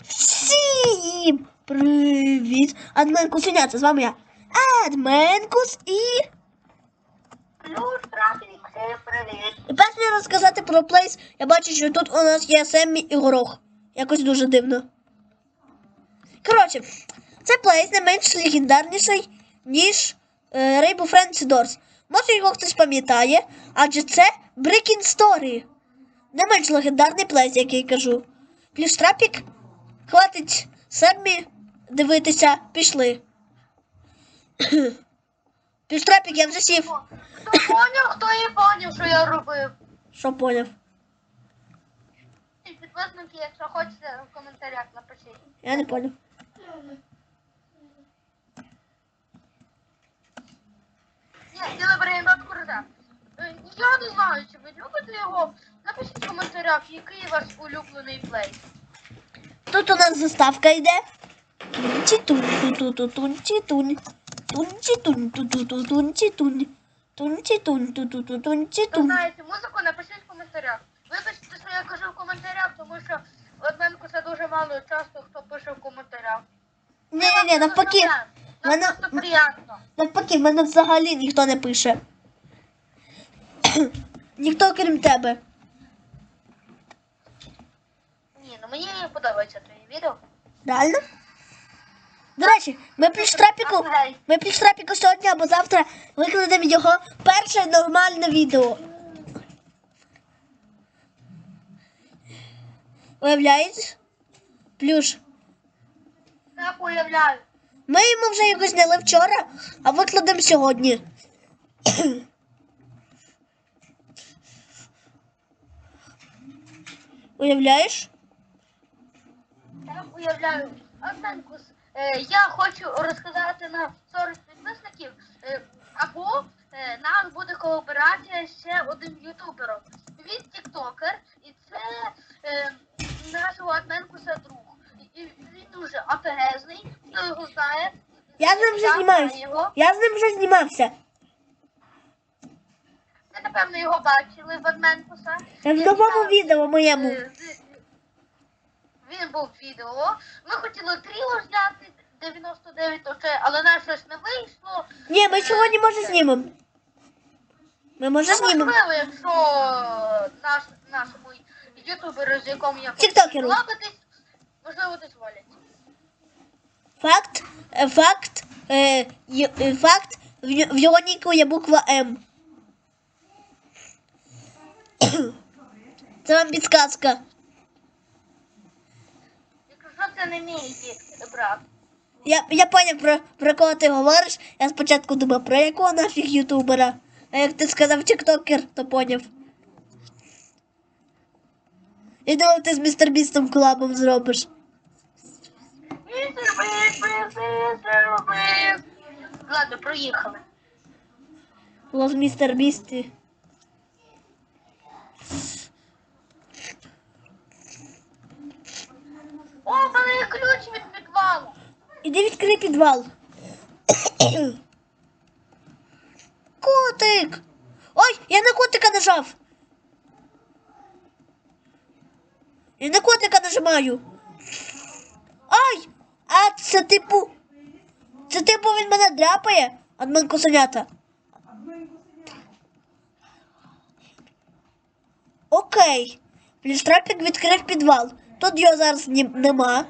Всім привіт! Адменкус Сенята, з вами я. Адменкус і. Плюс всім привіт. І перш ніж розказати про плейс, я бачу, що тут у нас є Семмі і Горох. Якось дуже дивно. Коротше, цей плейс не менш легендарніший, ніж е, Rainbow Friends Doors. Може його хтось пам'ятає, адже це Breaking Story. Не менш легендарний плейс, як я кажу. Плюс трапік. Хватить Семмі дивитися, пішли. Плюс трапік, я вже сів. Хто поняв, хто і поняв, що я робив. Що поняв? Підписники, якщо хочете, в коментарях напишіть. Я не поняв. Е, Я не знаю, чи ви любите його. Напишіть в коментарях, який ваш улюблений плей. Тут у нас заставка йде. Ту-ту-тунчі-тунь. знаєте музику, напишіть в коментарях. Вибачте, що я кажу в коментарях, тому що одненку це дуже мало часто, хто пише в коментарях. Ні-ні-ні, навпаки. Мене- просто приємно. Навпаки, мене взагалі ніхто не пише. Ніхто крім тебе. Ні, ну мені подобається твої відео. Реально? До речі, ми плюштрапіку, ми плюштрапіку сьогодні або завтра викладемо його перше нормальне відео. Уявляєте? Плюш. Так уявляю. Ми йому вже його зняли вчора, а викладемо сьогодні. Уявляєш? Так уявляю. Одненку, е, я хочу розказати на 40 підписників, е, або е, нам буде колаборація з ще одним ютубером. Він тіктокер, і це нашого Адменкуса друг. І він дуже апегезний, хто його знає. Я з ним вже його. Я з ним вже знімався. Ви, напевно, його бачили в Адменкуса. В новому відео моєму. з- був відео. Ми хотіли тріло зняти 99 очей, але на щось не вийшло. Ні, ми сьогодні може знімемо. Ми може Це знімемо. можливо, якщо наш, нашому ютуберу, з якому я хочу Тіктокеру. лабитись, можливо, дозволять. Факт, е, факт, е, й- е, факт, в й- в його ніку є буква М. Це вам підсказка. Це не мій брат. Я, я поняв, про, про кого ти говориш. Я спочатку думав, про якого нафіг ютубера. А як ти сказав тіктокер, то поняв. Я думав, ти з містер Бістом колабом зробиш. Містер Біст, містер Біст. Ладно, проїхали. Лов містер Бісті. О, в мене є ключ від підвалу. Іди відкрий підвал. Котик! Ой, я на котика нажав. Я на котика нажимаю. Ай! А це типу. Це типу він мене дряпає, адмен косенята. Окей. Плістрапік відкрив підвал. Тут його зараз нема.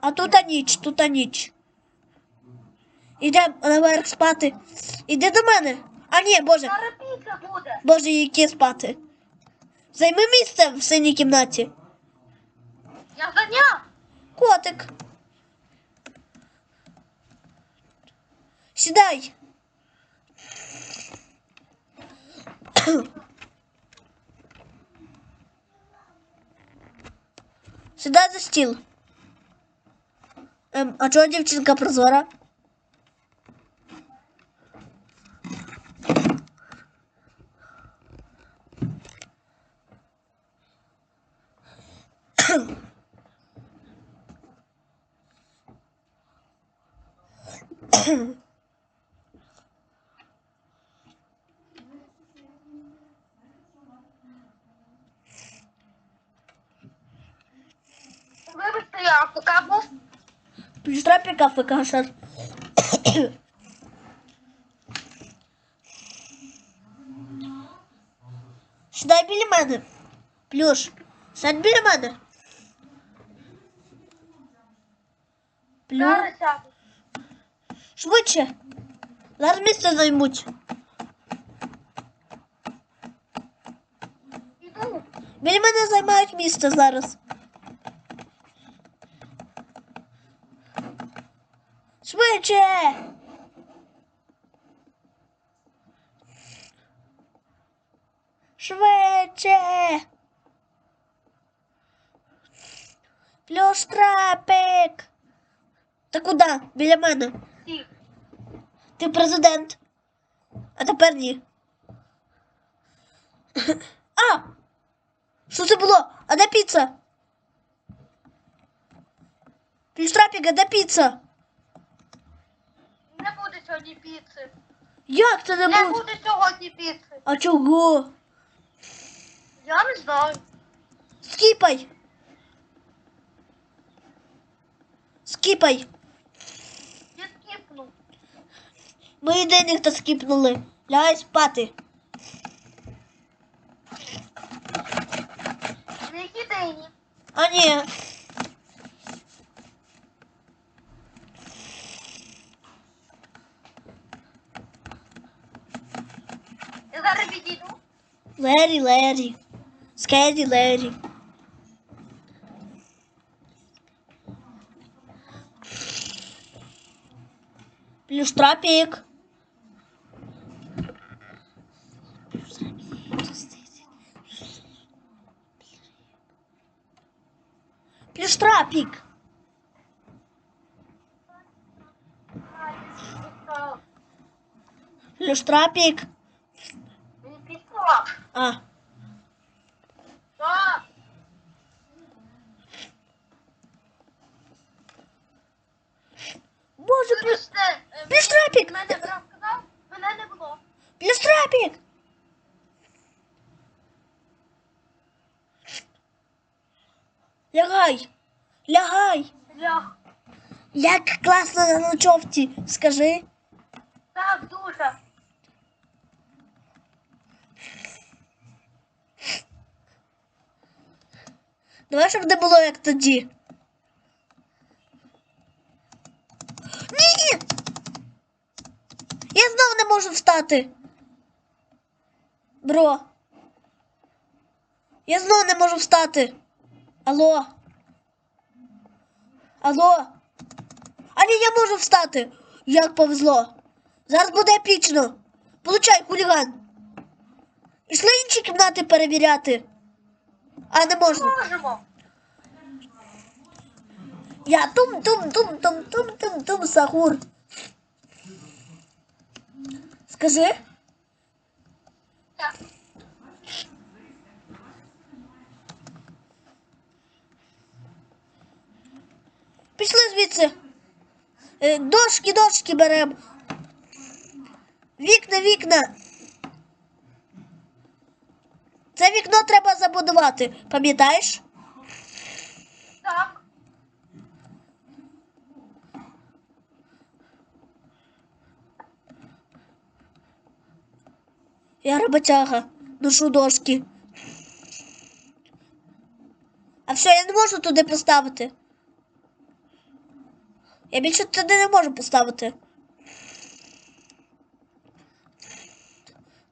А тут ніч, тут ніч. Ідемо наверх спати. Іди до мене. А ні, боже, боже, які спати. Займи місце в синій кімнаті. Я зайняв. Котик. Сідай. Сідай за стіл. Ем, а чого дівчинка прозора? Вибачте, я АФК був. Плюштрапік АФК ще. Сідай біля мене. Плюш. Сядь біля мене. Плюш. Швидше. Зараз місце займуть. Біля мене займають місце зараз. Швидше. Плюс трапик. Та куди? Біля мене. Ти президент. А тепер ні. А! Що це було? А де піца? Пільштрапік, а де піца? Не буде сьогодні піци. Як це не Не буде? буде сьогодні піци. А чого? Я не знаю. Скіпай. Скіпай. Я скіпну. Ми єдиних та скіпнули. Лягай спати. Не єдині. А ні. Я зараз відійду. Лері, Лері. Скеді, Лері. Плюштрапік. Плюштрапік. Плюштрапік. Він пішла. А. Так. Боже, плюс... Е, Плюштрапік. Мене брат сказав, мене не було. Плюштрапік. Лягай. Лягай. Лях. Як класно на ночовці, скажи. Так, дуже. Давай, щоб не було як тоді. Ні! Я знов не можу встати. Бро. Я знов не можу встати. Алло. Алло. А я можу встати. Як повезло. Зараз буде епічно. Получай, хуліган. Ішли інші кімнати перевіряти. А не можна. Можемо. Я тум тум тум тум тум тум тум сахур. Скажи, Так. пішли звідси. Е, Дошки, дошки берем. Вікна, вікна. Це вікно треба забудувати, пам'ятаєш? Так. Я роботяга, ношу дошки. А все, я не можу туди поставити. Я більше туди не можу поставити.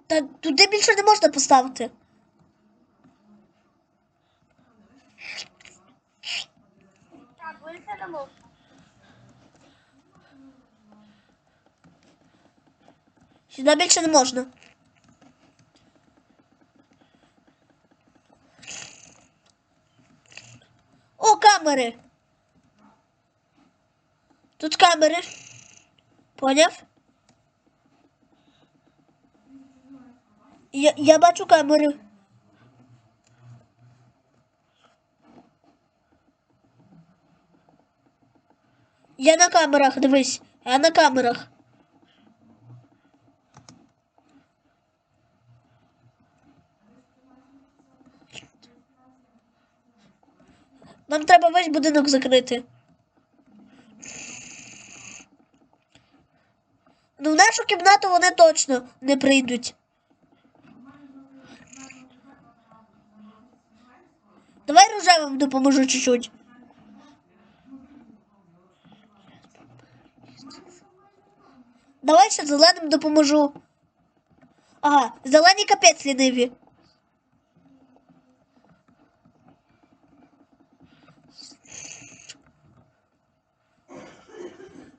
Та туди більше не можна поставити. Не. Сюди більше не можна. О, камери. Тут камери. Поняв? Я, я бачу камери. Я на камерах, дивись. Я на камерах. Нам треба весь будинок закрити. Ну, в нашу кімнату вони точно не прийдуть. Давай рожевим допоможу чуть-чуть. Давай ще зеленим допоможу. Ага, зелені капець ліниві.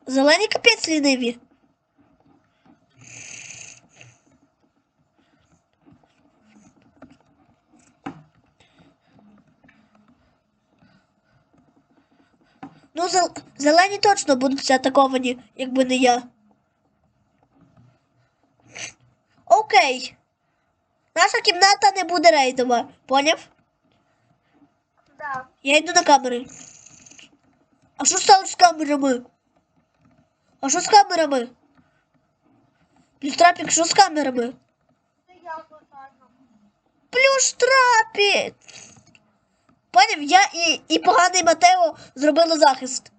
Зелені капець ліниві. Ну, зел- зелені точно будуть атаковані, якби не я. Окей. Наша кімната не буде рейдова. Поняв? Да. Я йду на камери. А що сталося з камерами? А що з камерами? Плюс-трапік, що з камерами? Плюс-трапік! Поняв, я і, і поганий Матео зробили захист.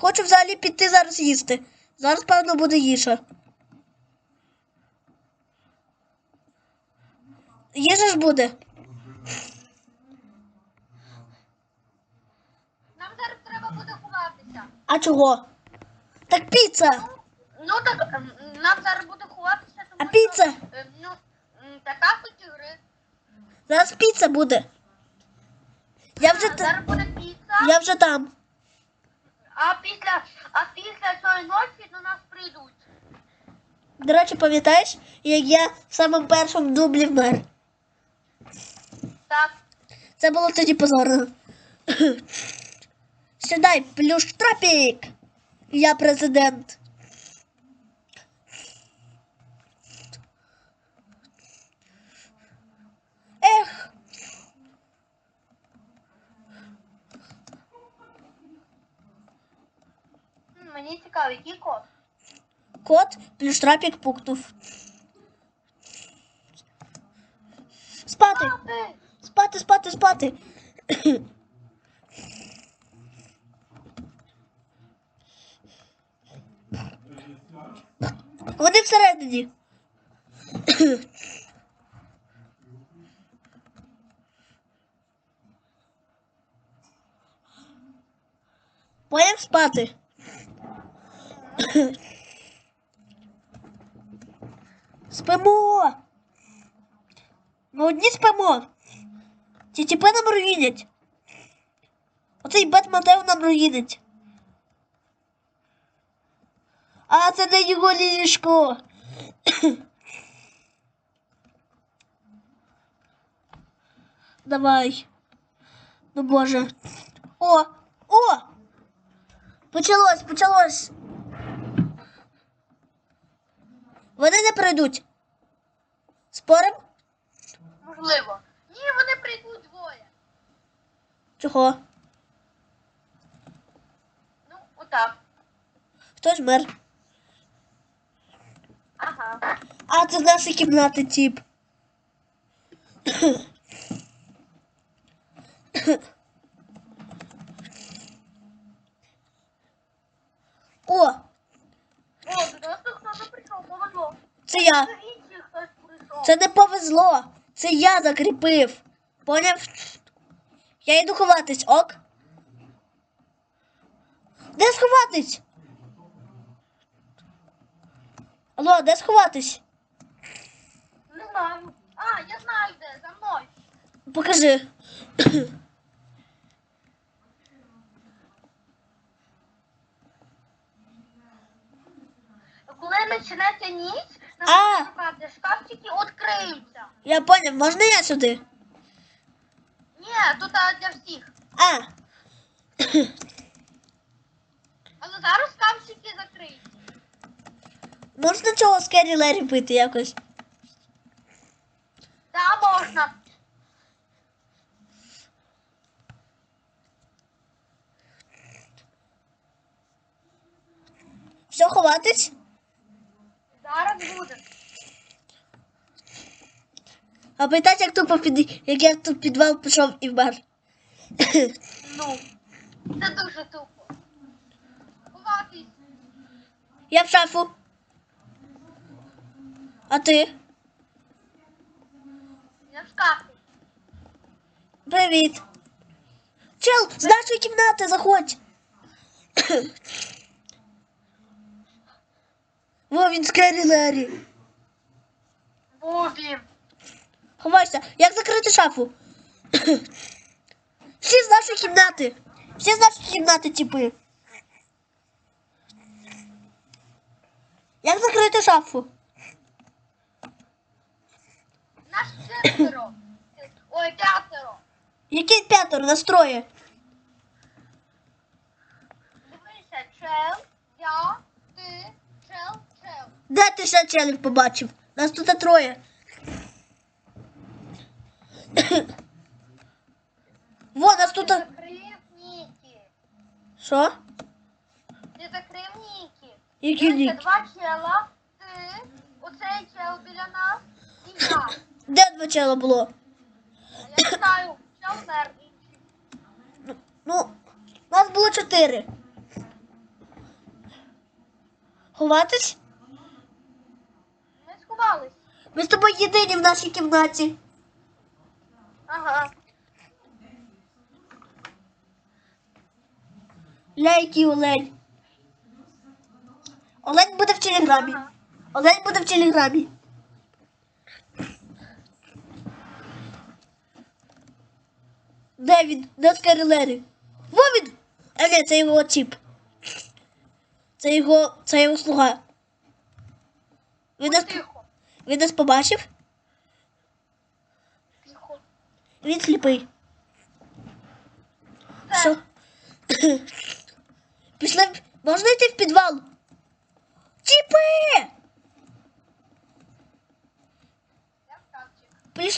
Хочу взагалі піти зараз їсти. Зараз, певно, буде їжа. Їжа ж буде. Нам зараз треба буде ховатися. А чого? Так піца! Ну так ем, нам зараз буде ховатися, тому А піца? що, ем, ну, м, така хоч гри. Зараз піца буде. Я вже, та- Зараз буде піца, я вже там. А після, а після цієї ночі до нас прийдуть. До речі, пам'ятаєш, як я в самому першому дублі вмер? Так. Це було тоді позорно. Сідай, плюш трапік. Я президент. Ех, М, Мені цікаво, який код. кот плюш трапік пукнув. Спати, спати, спати, спати. Вони всередині. Поїм спати. Спимо. Ми одні спимо. Ті тіпи нам руїнять. Оцей Бет Матео нам руїнить. А це не його ліжко. Давай. Ну боже. О! О! Почалось, почалось. Вони не прийдуть. Спорим? Можливо. Ні, вони прийдуть двоє. Чого? Ну, отак. Хтось мер. Ага. А це з нашої кімнати тип. О, О, до нас тут хтось прийшов, повезло. Це я. Це не повезло. Це я закріпив. Поняв? Я йду ховатись, ок? Де сховатись? Алло, де сховатись? Не знаю. А, я знаю де, за мною. Покажи. Коли почнеться ніч, А. шкафчики відкриються. Я поняв, можна я сюди? Ні, тут для всіх. А, Але зараз шкафчики закриють. можна цього Скері Лері пити якось? Да, можна. Все ховатись? Зараз буде. А пам'ятаєте, як тупо під як я тут в підвал пішов і вмер? Ну, це дуже тупо. Ховатись. Я в шафу. А ти? Я в шкафі. Привіт. Чел, з нашої кімнати заходь. Во він скері Лері. Бубі. Ховайся, як закрити шафу? Всі з нашої кімнати. Всі з нашої кімнати, типи. Як закрити шафу? Наш четверо. Ой, п'ятеро. Який п'ятеро настроє? Дивися, чел, я, ти, чел. Де ти ще челів побачив? Нас тут троє. Во, нас тут. Нікі. Що? Ти закрив Нікі. Які Дивися, ніки? два чела, ти, оцей чел біля нас і я. Де два чела було? А Я не знаю, чел мер інший. Ну, нас було чотири. Ховатись? Сховались. Ми з тобою єдині в нашій кімнаті. Ага. Ляйкий олень. Олень буде в телеграмі. ага. Олень буде в телеграмі. Де він? Де Скарілері? Во він! А ні, це його тіп. Це його, це його слуга. Він нас, Тихо, він нас побачив? Він сліпий. Що? Пішли. Можна йти в підвал? В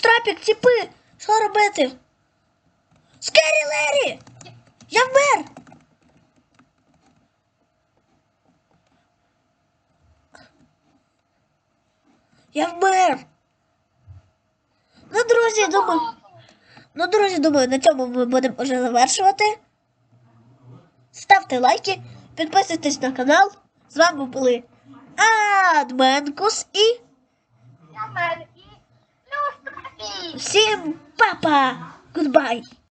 танчик. Тіпи! Що робити? Скері Лері! Я вмер! Я вмер! Ну, друзі, думаю. Ну, друзі, думаю, на цьому ми будемо вже завершувати. Ставте лайки, підписуйтесь на канал. З вами були Адменкус і всім па-па! Гудбай!